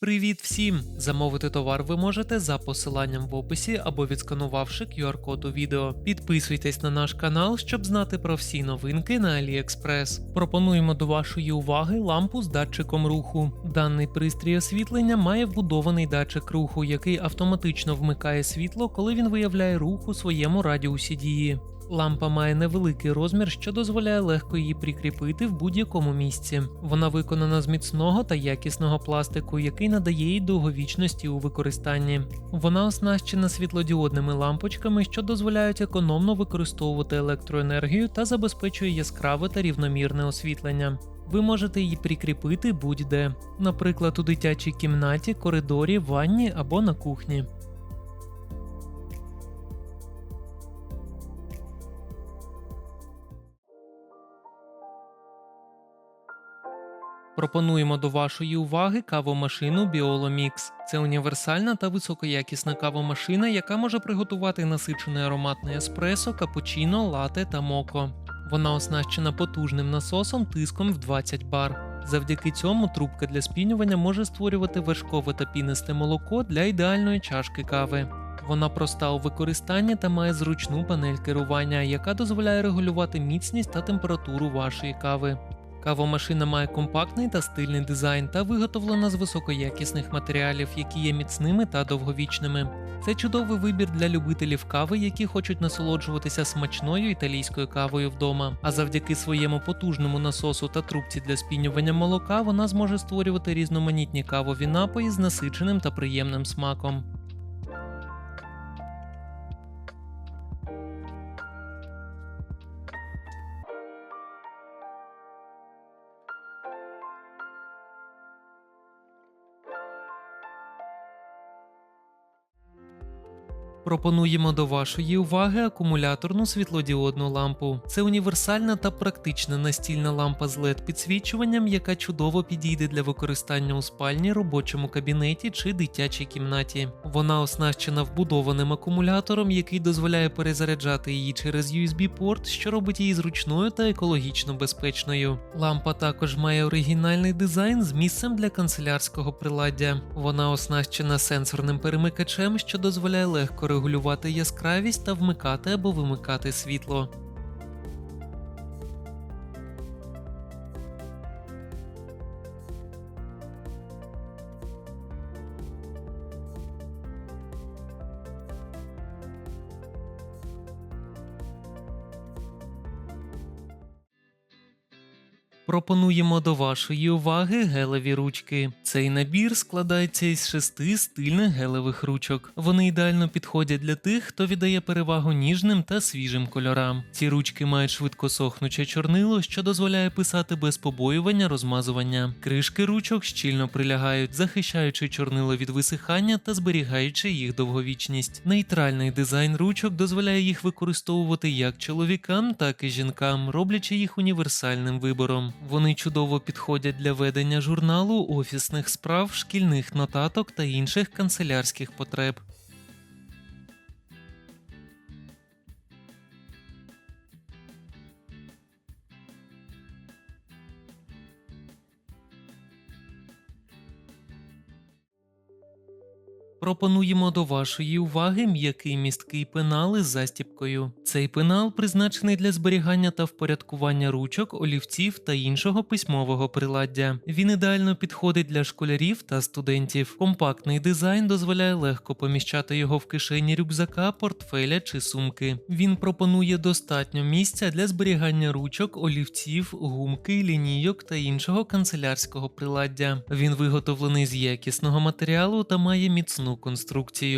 Привіт всім! Замовити товар ви можете за посиланням в описі або відсканувавши QR-код у відео. Підписуйтесь на наш канал, щоб знати про всі новинки на AliExpress. Пропонуємо до вашої уваги лампу з датчиком руху. Даний пристрій освітлення має вбудований датчик руху, який автоматично вмикає світло, коли він виявляє рух у своєму радіусі дії. Лампа має невеликий розмір, що дозволяє легко її прикріпити в будь-якому місці. Вона виконана з міцного та якісного пластику, який надає їй довговічності у використанні. Вона оснащена світлодіодними лампочками, що дозволяють економно використовувати електроенергію та забезпечує яскраве та рівномірне освітлення. Ви можете її прикріпити будь-де, наприклад, у дитячій кімнаті, коридорі, ванні або на кухні. Пропонуємо до вашої уваги кавомашину Biolomix. Це універсальна та високоякісна кавомашина, яка може приготувати насичене ароматне еспресо, капучино, лате та моко. Вона оснащена потужним насосом тиском в 20 бар. Завдяки цьому трубка для спінювання може створювати вершкове та пінисте молоко для ідеальної чашки кави. Вона проста у використанні та має зручну панель керування, яка дозволяє регулювати міцність та температуру вашої кави. Кавомашина має компактний та стильний дизайн та виготовлена з високоякісних матеріалів, які є міцними та довговічними. Це чудовий вибір для любителів кави, які хочуть насолоджуватися смачною італійською кавою вдома. А завдяки своєму потужному насосу та трубці для спінювання молока вона зможе створювати різноманітні кавові напої з насиченим та приємним смаком. Пропонуємо до вашої уваги акумуляторну світлодіодну лампу. Це універсальна та практична настільна лампа з led підсвічуванням, яка чудово підійде для використання у спальні, робочому кабінеті чи дитячій кімнаті. Вона оснащена вбудованим акумулятором, який дозволяє перезаряджати її через USB-порт, що робить її зручною та екологічно безпечною. Лампа також має оригінальний дизайн з місцем для канцелярського приладдя. Вона оснащена сенсорним перемикачем, що дозволяє легко регулювати яскравість та вмикати або вимикати світло. Пропонуємо до вашої уваги гелеві ручки. Цей набір складається із шести стильних гелевих ручок. Вони ідеально підходять для тих, хто віддає перевагу ніжним та свіжим кольорам. Ці ручки мають швидко сохнуче чорнило, що дозволяє писати без побоювання розмазування. Кришки ручок щільно прилягають, захищаючи чорнило від висихання та зберігаючи їх довговічність. Нейтральний дизайн ручок дозволяє їх використовувати як чоловікам, так і жінкам, роблячи їх універсальним вибором. Вони чудово підходять для ведення журналу, офісних справ, шкільних нотаток та інших канцелярських потреб. Пропонуємо до вашої уваги м'який місткий пенал із застіпкою. Цей пенал призначений для зберігання та впорядкування ручок, олівців та іншого письмового приладдя. Він ідеально підходить для школярів та студентів. Компактний дизайн дозволяє легко поміщати його в кишені рюкзака, портфеля чи сумки. Він пропонує достатньо місця для зберігання ручок, олівців, гумки, лінійок та іншого канцелярського приладдя. Він виготовлений з якісного матеріалу та має міцну конструкцію.